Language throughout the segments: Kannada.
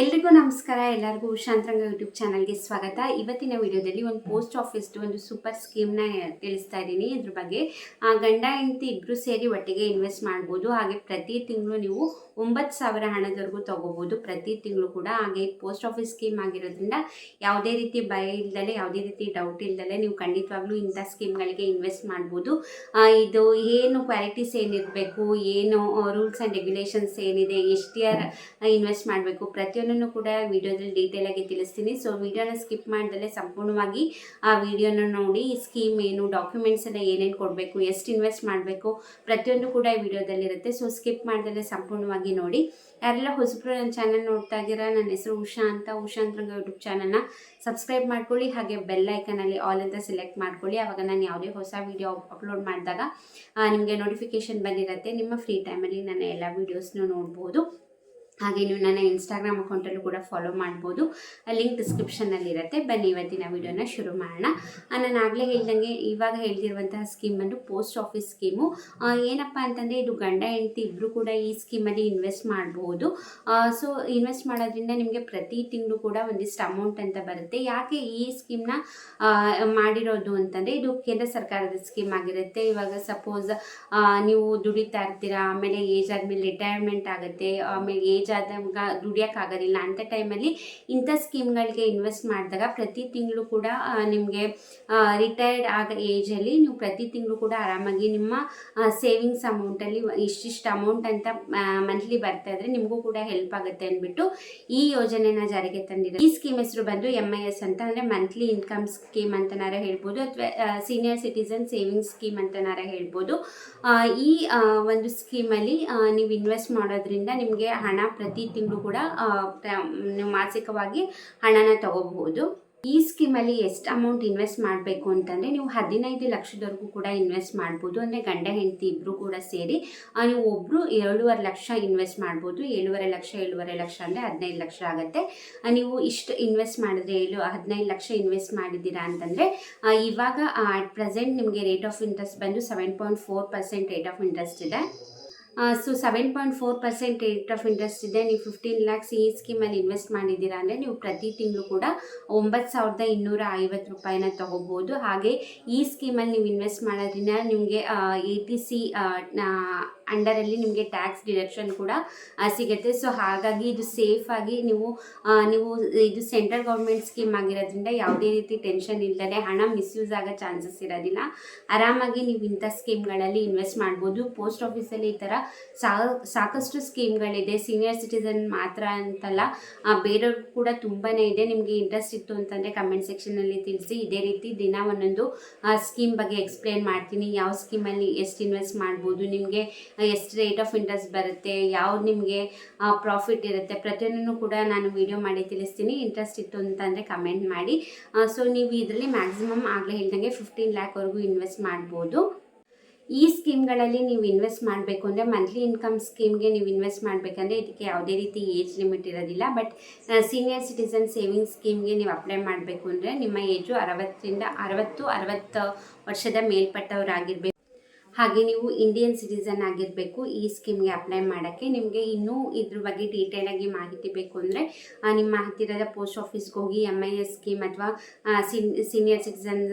ಎಲ್ರಿಗೂ ನಮಸ್ಕಾರ. ಎಲ್ಲರಿಗೂ ಶಾಂತರಂಗ ಯೂಟ್ಯೂಬ್ ಚಾನಲ್ಗೆ ಸ್ವಾಗತ. ಇವತ್ತಿನ ವಿಡಿಯೋದಲ್ಲಿ ಒಂದು ಪೋಸ್ಟ್ ಆಫೀಸ್ದು ಒಂದು ಸೂಪರ್ ಸ್ಕೀಮ್ನ ತಿಳಿಸ್ತಾ ಇದ್ದೀನಿ. ಇದ್ರ ಬಗ್ಗೆ ಗಂಡ, ಹೆಂಡತಿ ಇಬ್ಬರು ಸೇರಿ ಒಟ್ಟಿಗೆ ಇನ್ವೆಸ್ಟ್ ಮಾಡ್ಬೋದು. ಹಾಗೆ ಪ್ರತಿ ತಿಂಗಳು ನೀವು ಒಂಬತ್ತು ಸಾವಿರ ಹಣದವರೆಗೂ ತೊಗೋಬೋದು. ಪ್ರತಿ ತಿಂಗಳು ಕೂಡ ಹಾಗೆ ಪೋಸ್ಟ್ ಆಫೀಸ್ ಸ್ಕೀಮ್ ಆಗಿರೋದ್ರಿಂದ ಯಾವುದೇ ರೀತಿ ಭಯ ಇಲ್ದಲೆ, ಯಾವುದೇ ರೀತಿ ಡೌಟ್ ಇಲ್ದಲೆ ನೀವು ಖಂಡಿತವಾಗ್ಲೂ ಇಂಥ ಸ್ಕೀಮ್ಗಳಿಗೆ ಇನ್ವೆಸ್ಟ್ ಮಾಡ್ಬೋದು. ಇದು ಏನು ಕ್ವಾಲಿಟೀಸ್ ಏನಿರಬೇಕು, ಏನು ರೂಲ್ಸ್ ಆ್ಯಂಡ್ ರೆಗ್ಯುಲೇಷನ್ಸ್ ಏನಿದೆ, ಎಷ್ಟು ಇಯರ್ ಇನ್ವೆಸ್ಟ್ ಮಾಡಬೇಕು ಪ್ರತಿಯೊಂದನ್ನು ಕೂಡ ವಿಡಿಯೋದಲ್ಲಿ ಡೀಟೇಲ್ ಆಗಿ ತಿಳಿಸ್ತೀನಿ. ಸೊ ವಿಡಿಯೋನ ಸ್ಕಿಪ್ ಮಾಡಿದಲ್ಲೇ ಸಂಪೂರ್ಣವಾಗಿ ಆ ವಿಡಿಯೋನ ನೋಡಿ ಸ್ಕೀಮ್ ಏನು ಡಾಕ್ಯುಮೆಂಟ್ಸ್ ಎಲ್ಲ ಏನೇನು ಕೊಡಬೇಕು, ಎಷ್ಟು ಇನ್ವೆಸ್ಟ್ ಮಾಡಬೇಕು, ಪ್ರತಿಯೊಂದು ಕೂಡ ಈ ವಿಡಿಯೋದಲ್ಲಿ ಇರುತ್ತೆ. ಸೊ ಸ್ಕಿಪ್ ಮಾಡ್ದಲೆ ಸಂಪೂರ್ಣವಾಗಿ ನೋಡಿ. ಯಾರೆಲ್ಲ ಹೊಸಬ್ರು ನನ್ನ ಚಾನಲ್ ನೋಡ್ತಾ ಇದ್ದೀರಾ, ನನ್ನ ಹೆಸರು ಉಷಾ ಅಂತ, ಉಷಾ ಅಂತರಂಗ ಯೂಟ್ಯೂಬ್ ಚಾನಲ್ನ ಸಬ್ಸ್ಕ್ರೈಬ್ ಮಾಡ್ಕೊಳ್ಳಿ. ಹಾಗೆ ಬೆಲ್ ಐಕನಲ್ಲಿ ಆಲ್ ಅಂತ ಸೆಲೆಕ್ಟ್ ಮಾಡ್ಕೊಳ್ಳಿ. ಆವಾಗ ನಾನು ಯಾವುದೇ ಹೊಸ ವಿಡಿಯೋ ಅಪ್ಲೋಡ್ ಮಾಡಿದಾಗ ನಿಮಗೆ ನೋಟಿಫಿಕೇಶನ್ ಬಂದಿರುತ್ತೆ. ನಿಮ್ಮ ಫ್ರೀ ಟೈಮಲ್ಲಿ ನನ್ನ ಎಲ್ಲ ವೀಡಿಯೋಸ್ನ ನೋಡ್ಬೋದು. ಹಾಗೆ ನೀವು ನನ್ನ ಇನ್ಸ್ಟಾಗ್ರಾಮ್ ಅಕೌಂಟಲ್ಲೂ ಕೂಡ ಫಾಲೋ ಮಾಡ್ಬೋದು. ಲಿಂಕ್ ಡಿಸ್ಕ್ರಿಪ್ಷನಲ್ಲಿ ಇರುತ್ತೆ. ಬನ್ನಿ, ಇವತ್ತಿನ ವಿಡಿಯೋನ ಶುರು ಮಾಡೋಣ. ನಾನು ಆಗಲೇ ಹೇಳ್ದಂಗೆ ಇವಾಗ ಹೇಳ್ತಿರುವಂತಹ ಸ್ಕೀಮ್ ಬಂದು ಪೋಸ್ಟ್ ಆಫೀಸ್ ಸ್ಕೀಮು ಏನಪ್ಪ ಅಂತಂದರೆ ಇದು ಗಂಡ, ಹೆಂಡತಿ ಇಬ್ಬರು ಕೂಡ ಈ ಸ್ಕೀಮಲ್ಲಿ ಇನ್ವೆಸ್ಟ್ ಮಾಡ್ಬೋದು. ಸೊ ಇನ್ವೆಸ್ಟ್ ಮಾಡೋದ್ರಿಂದ ನಿಮಗೆ ಪ್ರತಿ ತಿಂಗಳು ಕೂಡ ಒಂದಿಷ್ಟು ಅಮೌಂಟ್ ಅಂತ ಬರುತ್ತೆ. ಯಾಕೆ ಈ ಸ್ಕೀಮ್ನ ಮಾಡಿರೋದು ಅಂತಂದರೆ ಇದು ಕೇಂದ್ರ ಸರ್ಕಾರದ ಸ್ಕೀಮ್ ಆಗಿರುತ್ತೆ. ಇವಾಗ ಸಪೋಸ್ ನೀವು ದುಡಿತಾ ಇರ್ತೀರಾ, ಆಮೇಲೆ ಏಜ್ ಆದಮೇಲೆ ರಿಟೈರ್ಮೆಂಟ್ ಆಗುತ್ತೆ, ಆಮೇಲೆ ಆದಾಗ ದುಡಿಯೋಕ್ಕಾಗೋದಿಲ್ಲ ಅಂಥ ಟೈಮಲ್ಲಿ ಇಂಥ ಸ್ಕೀಮ್ಗಳಿಗೆ ಇನ್ವೆಸ್ಟ್ ಮಾಡಿದಾಗ ಪ್ರತಿ ತಿಂಗಳು ಕೂಡ ನಿಮಗೆ ರಿಟೈರ್ಡ್ ಆಗ ಏಜಲ್ಲಿ ನೀವು ಪ್ರತಿ ತಿಂಗಳು ಕೂಡ ಆರಾಮಾಗಿ ನಿಮ್ಮ ಸೇವಿಂಗ್ಸ್ ಅಮೌಂಟಲ್ಲಿ ಇಷ್ಟಿಷ್ಟು ಅಮೌಂಟ್ ಅಂತ ಮಂತ್ಲಿ ಬರ್ತಾ ಇದ್ರೆ ನಿಮಗೂ ಕೂಡ ಹೆಲ್ಪ್ ಆಗುತ್ತೆ ಅಂದ್ಬಿಟ್ಟು ಈ ಯೋಜನೆನ ಜಾರಿಗೆ ತಂದಿದೆ ಈ ಸ್ಕೀಮ್ ಹೆಸರು ಬಂದು ಎಂ ಐ ಎಸ್ ಅಂತ, ಅಂದರೆ ಮಂತ್ಲಿ ಇನ್ಕಮ್ ಸ್ಕೀಮ್ ಅಂತನಾರ ಹೇಳ್ಬೋದು, ಅಥವಾ ಸೀನಿಯರ್ ಸಿಟಿಸನ್ ಸೇವಿಂಗ್ಸ್ ಸ್ಕೀಮ್ ಅಂತನಾರ ಹೇಳ್ಬೋದು. ಈ ಒಂದು ಸ್ಕೀಮಲ್ಲಿ ನೀವು ಇನ್ವೆಸ್ಟ್ ಮಾಡೋದ್ರಿಂದ ನಿಮಗೆ ಹಣ ಪ್ರತಿ ತಿಂಗಳು ಕೂಡ ನೀವು ಮಾಸಿಕವಾಗಿ ಹಣನ ತಗೋಬಹುದು. ಈ ಸ್ಕೀಮಲ್ಲಿ ಎಷ್ಟು ಅಮೌಂಟ್ ಇನ್ವೆಸ್ಟ್ ಮಾಡಬೇಕು ಅಂತಂದರೆ, ನೀವು ಹದಿನೈದು ಲಕ್ಷದವರೆಗೂ ಕೂಡ ಇನ್ವೆಸ್ಟ್ ಮಾಡ್ಬೋದು. ಅಂದರೆ ಗಂಡ, ಹೆಂಡತಿ ಇಬ್ಬರು ಕೂಡ ಸೇರಿ ನೀವು ಒಬ್ಬರು ಏಳುವರೆ ಲಕ್ಷ ಇನ್ವೆಸ್ಟ್ ಮಾಡ್ಬೋದು. ಏಳುವರೆ ಲಕ್ಷ ಏಳುವರೆ ಲಕ್ಷ ಅಂದರೆ ಹದಿನೈದು ಲಕ್ಷ ಆಗುತ್ತೆ. ನೀವು ಇಷ್ಟು ಇನ್ವೆಸ್ಟ್ ಮಾಡಿದ್ರೆ ಏಳು, ಹದಿನೈದು ಲಕ್ಷ ಇನ್ವೆಸ್ಟ್ ಮಾಡಿದ್ದೀರಾ ಅಂತಂದರೆ ಇವಾಗ ಅಟ್ ಪ್ರೆಸೆಂಟ್ ನಿಮಗೆ ರೇಟ್ ಆಫ್ ಇಂಟ್ರೆಸ್ಟ್ ಬಂದು seven point four percent rate of interest ಇದೆ. So seven point four percent rate of interest ಇದೆ. ನೀವು ಫಿಫ್ಟೀನ್ ಲ್ಯಾಕ್ಸ್ ಈ ಸ್ಕೀಮಲ್ಲಿ ಇನ್ವೆಸ್ಟ್ ಮಾಡಿದ್ದೀರಾ ಅಂದರೆ ನೀವು ಪ್ರತಿ ತಿಂಗಳು ಕೂಡ ಒಂಬತ್ತು ಸಾವಿರದ ಇನ್ನೂರ ಐವತ್ತು ರೂಪಾಯಿನ ತೊಗೋಬೋದು. ಹಾಗೆ ಈ ಸ್ಕೀಮಲ್ಲಿ ನೀವು ಇನ್ವೆಸ್ಟ್ ಮಾಡೋದ್ರಿಂದ ನಿಮಗೆ ಎ ಟಿ ಸಿ ಅಂಡರಲ್ಲಿ ನಿಮಗೆ ಟ್ಯಾಕ್ಸ್ ಡಿಡಕ್ಷನ್ ಕೂಡ ಸಿಗುತ್ತೆ. ಸೊ, ಹಾಗಾಗಿ ಇದು ಸೇಫಾಗಿ ನೀವು ನೀವು ಇದು ಸೆಂಟ್ರಲ್ ಗೌರ್ಮೆಂಟ್ ಸ್ಕೀಮ್ ಆಗಿರೋದ್ರಿಂದ ಯಾವುದೇ ರೀತಿ ಟೆನ್ಷನ್ ಇಲ್ಲದೆ ಹಣ ಮಿಸ್ಯೂಸ್ ಆಗೋ ಚಾನ್ಸಸ್ ಇರೋದಿಲ್ಲ. ಆರಾಮಾಗಿ ನೀವು ಇಂಥ ಸ್ಕೀಮ್ಗಳಲ್ಲಿ ಇನ್ವೆಸ್ಟ್ ಮಾಡ್ಬೋದು. ಪೋಸ್ಟ್ ಆಫೀಸಲ್ಲಿ ಈ ಥರ ಸಾಕಷ್ಟು ಸ್ಕೀಮ್ಗಳಿದೆ. ಸೀನಿಯರ್ ಸಿಟಿಸನ್ ಮಾತ್ರ ಅಂತಲ್ಲ ಬೇರೆಯವ್ರು ಕೂಡ ತುಂಬಾ ಇದೆ. ನಿಮಗೆ ಇಂಟ್ರೆಸ್ಟ್ ಇತ್ತು ಅಂತಂದರೆ ಕಮೆಂಟ್ ಸೆಕ್ಷನಲ್ಲಿ ತಿಳಿಸಿ. ಇದೇ ರೀತಿ ದಿನ ಒಂದೊಂದು ಸ್ಕೀಮ್ ಬಗ್ಗೆ ಎಕ್ಸ್ಪ್ಲೇನ್ ಮಾಡ್ತೀನಿ. ಯಾವ ಸ್ಕೀಮಲ್ಲಿ ಎಷ್ಟು ಇನ್ವೆಸ್ಟ್ ಮಾಡ್ಬೋದು? ನಿಮಗೆ ಎಷ್ಟು ರೇಟ್ ಆಫ್ ಇಂಟ್ರೆಸ್ಟ್ ಬರುತ್ತೆ ಯಾವ್ದು ನಿಮಗೆ ಪ್ರಾಫಿಟ್ ಇರುತ್ತೆ, ಪ್ರತಿಯೊಂದನ್ನು ಕೂಡ ನಾನು ವಿಡಿಯೋ ಮಾಡಿ ತಿಳಿಸ್ತೀನಿ. ಇಂಟ್ರೆಸ್ಟ್ ಇತ್ತು ಅಂತಂದರೆ ಕಮೆಂಟ್ ಮಾಡಿ. ಸೊ ನೀವು ಇದರಲ್ಲಿ ಮ್ಯಾಕ್ಸಿಮಮ್ ಆಗಲೇ ಹೇಳ್ದಂಗೆ ಫಿಫ್ಟೀನ್ ಲ್ಯಾಕ್ವರೆಗೂ ಇನ್ವೆಸ್ಟ್ ಮಾಡ್ಬೋದು. ಈ ಸ್ಕೀಮ್ಗಳಲ್ಲಿ ನೀವು ಇನ್ವೆಸ್ಟ್ ಮಾಡಬೇಕು ಅಂದರೆ ಮಂತ್ಲಿ ಇನ್ಕಮ್ ಸ್ಕೀಮ್ಗೆ ನೀವು ಇನ್ವೆಸ್ಟ್ ಮಾಡಬೇಕಂದ್ರೆ ಇದಕ್ಕೆ ಯಾವುದೇ ರೀತಿ ಏಜ್ ಲಿಮಿಟ್ ಇರೋದಿಲ್ಲ. ಬಟ್ ಸೀನಿಯರ್ ಸಿಟಿಸನ್ ಸೇವಿಂಗ್ಸ್ ಸ್ಕೀಮ್ಗೆ ನೀವು ಅಪ್ಲೈ ಮಾಡಬೇಕು ಅಂದರೆ ನಿಮ್ಮ ಏಜು ಅರವತ್ತರಿಂದ ಅರವತ್ತು ಅರವತ್ತು ವರ್ಷದ ಮೇಲ್ಪಟ್ಟವರಾಗಿರ್ಬೇಕು. ಹಾಗೆ ನೀವು ಇಂಡಿಯನ್ ಸಿಟಿಸನ್ ಆಗಿರಬೇಕು, ಈ ಸ್ಕೀಮ್ಗೆ ಅಪ್ಲೈ ಮಾಡೋಕ್ಕೆ ನಿಮಗೆ ಇನ್ನೂ ಇದ್ರ ಬಗ್ಗೆ ಡೀಟೇಲ್ ಆಗಿ ಮಾಹಿತಿ ಬೇಕು ಅಂದರೆ ನಿಮ್ಮ ಹತ್ತಿರದ ಪೋಸ್ಟ್ ಆಫೀಸ್ಗೆ ಹೋಗಿ ಎಂ ಐ ಎಸ್ ಸ್ಕೀಮ್ ಅಥವಾ ಸೀನಿಯರ್ ಸಿಟಿಸನ್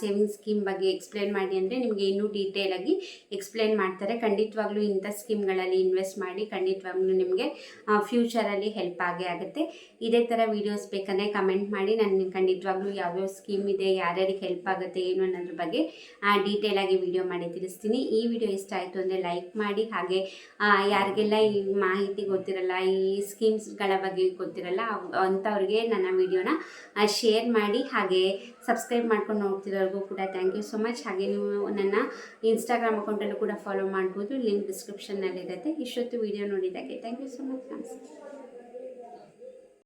ಸೇವಿಂಗ್ಸ್ ಸ್ಕೀಮ್ ಬಗ್ಗೆ ಎಕ್ಸ್ಪ್ಲೇನ್ ಮಾಡಿ ಅಂದರೆ ನಿಮಗೆ ಇನ್ನೂ ಡೀಟೇಲ್ ಆಗಿ ಎಕ್ಸ್ಪ್ಲೇನ್ ಮಾಡ್ತಾರೆ. ಖಂಡಿತವಾಗ್ಲೂ ಇಂಥ ಸ್ಕೀಮ್ಗಳಲ್ಲಿ ಇನ್ವೆಸ್ಟ್ ಮಾಡಿ ಖಂಡಿತವಾಗ್ಲೂ ನಿಮಗೆ ಫ್ಯೂಚರಲ್ಲಿ ಹೆಲ್ಪ್ ಆಗೇ ಆಗುತ್ತೆ. ಇದೇ ಥರ ವೀಡಿಯೋಸ್ ಬೇಕಂದರೆ ಕಮೆಂಟ್ ಮಾಡಿ. ನಾನು ಖಂಡಿತವಾಗ್ಲೂ ಯಾವ್ಯಾವ ಸ್ಕೀಮ್ ಇದೆ, ಯಾರ್ಯಾರಿಗೆ ಹೆಲ್ಪ್ ಆಗುತ್ತೆ, ಏನು ಅನ್ನೋದ್ರ ಬಗ್ಗೆ ಡೀಟೇಲ್ ಆಗಿ ವಿಡಿಯೋ ಮಾಡಿ ತಿಳಿಸ್ತೀನಿ. ಈ ವಿಡಿಯೋ ಇಷ್ಟ ಆಯಿತು ಅಂದರೆ ಲೈಕ್ ಮಾಡಿ. ಹಾಗೆ ಯಾರಿಗೆಲ್ಲ ಈ ಮಾಹಿತಿ ಗೊತ್ತಿರಲ್ಲ, ಈ ಸ್ಕೀಮ್ಸ್ಗಳ ಬಗ್ಗೆ ಗೊತ್ತಿರಲ್ಲ ಅಂಥವ್ರಿಗೆ ನನ್ನ ವಿಡಿಯೋನ ಶೇರ್ ಮಾಡಿ. ಹಾಗೆ ಸಬ್ಸ್ಕ್ರೈಬ್ ಮಾಡ್ಕೊಂಡು ನೋಡ್ತಿರೋರಿಗೂ ಕೂಡ ಥ್ಯಾಂಕ್ ಯು ಸೊ ಮಚ್ ಹಾಗೆ ನೀವು ನನ್ನ ಇನ್ಸ್ಟಾಗ್ರಾಮ್ ಅಕೌಂಟಲ್ಲೂ ಕೂಡ ಫಾಲೋ ಮಾಡ್ಬೋದು. ಲಿಂಕ್ ಡಿಸ್ಕ್ರಿಪ್ಷನ್ನಲ್ಲಿರುತ್ತೆ ಇಷ್ಟೊತ್ತು ವಿಡಿಯೋ ನೋಡಿದ್ದಕ್ಕೆ ಥ್ಯಾಂಕ್ ಯು ಸೊ ಮಚ್ ನಮಸ್ತೆ.